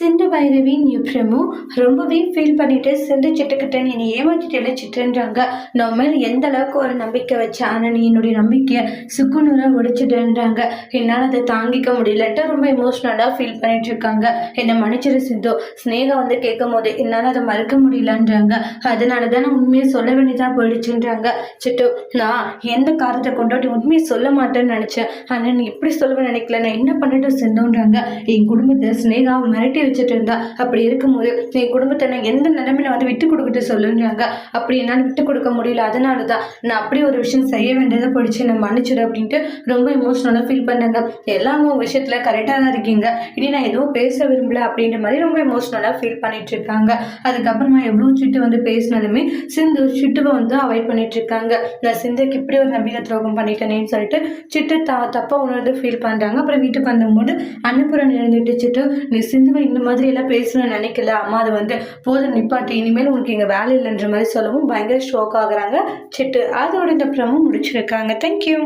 சிந்து பைரவின் யுப்ரமும் ரொம்பவே ஃபீல் பண்ணிட்டு சிந்து சிட்டுக்கிட்ட நீ என்னை ஏமாத்திட்டே சிட்டுன்றாங்க. நம்ம மேல் எந்த அளவுக்கு ஒரு நம்பிக்கை வச்ச ஆனால் நீ என்னுடைய நம்பிக்கையை சுக்குநூறாக உடைச்சிட்டுன்றாங்க என்னால் அதை தாங்கிக்க முடியலட்டா ரொம்ப எமோஷ்னலாக ஃபீல் பண்ணிட்டு இருக்காங்க. என்னை மன்னிச்சிரு சிந்து. ஸ்னேகா வந்து கேட்கும் போது என்னால் அதை மறுக்க முடியலன்றாங்க. அதனால தான் நான் உண்மையை சொல்ல வேண்டியதாக போயிடுச்சுன்றாங்க. சிட்டு நான் எந்த காரணத்தை கொண்டாடி உண்மையை சொல்ல மாட்டேன்னு நினச்சேன். ஆனால் நீ இப்படி சொல்லவே நினைக்கல. நான் என்ன பண்ணிட்டு சிந்துன்றாங்க. என் குடும்பத்தை ஸ்னேகா மிரட்டி வச்சுட்டு இருந்தா அப்படி இருக்கும்போது என் குடும்பத்தை நான் எந்த நிலைமையில வந்து விட்டு கொடுக்கிட்டு சொல்லுன்றாங்க அப்படி என்னால் விட்டு கொடுக்க முடியல. அதனால தான் நான் அப்படி ஒரு விஷயம் செய்ய வேண்டியதை போயிடுச்சு. நான் மன்னிச்சிடு அப்படின்ட்டு ரொம்ப இமோஷனலாக ஃபீல் பண்ணாங்க. எல்லாம் உங்கள் விஷயத்தில் கரெக்டாக தான் இருக்கீங்க. இனி நான் எதுவும் பேச விரும்பல அப்படின்ற மாதிரி ரொம்ப இமோஷனலாக ஃபீல் பண்ணிட்டு இருக்காங்க. அதுக்கப்புறமா எவ்வளோ சிட்டு வந்து பேசினாலுமே சிந்து சிட்டுவை வந்து அவாய்ட் பண்ணிட்டு இருக்காங்க. நான் சிந்துக்கு இப்படி ஒரு நம்பிக்கை துரோகம் பண்ணிட்டேனேன்னு சொல்லிட்டு சிட்டு த தப்பாக உணர்ந்து ஃபீல் பண்ணுறாங்க அப்புறம் வீட்டுக்கு வந்தபோது அன்னபுரம் இருந்துட்டு சிட்டு நீ சிந்துவை இந்த மாதிரி எல்லாம் பேசணும்னு நினைக்கல. அம்மா அது வந்து போதும் நிப்பாட்டி இனிமேல் உனக்கு இங்கே வேலை இல்லைன்ற மாதிரி சொல்லவும் பயங்கர ஷோக் ஆகுறாங்க. சிட்டு. அதோட இந்த ப்ரமும் முடிச்சிருக்காங்க. தேங்க்யூ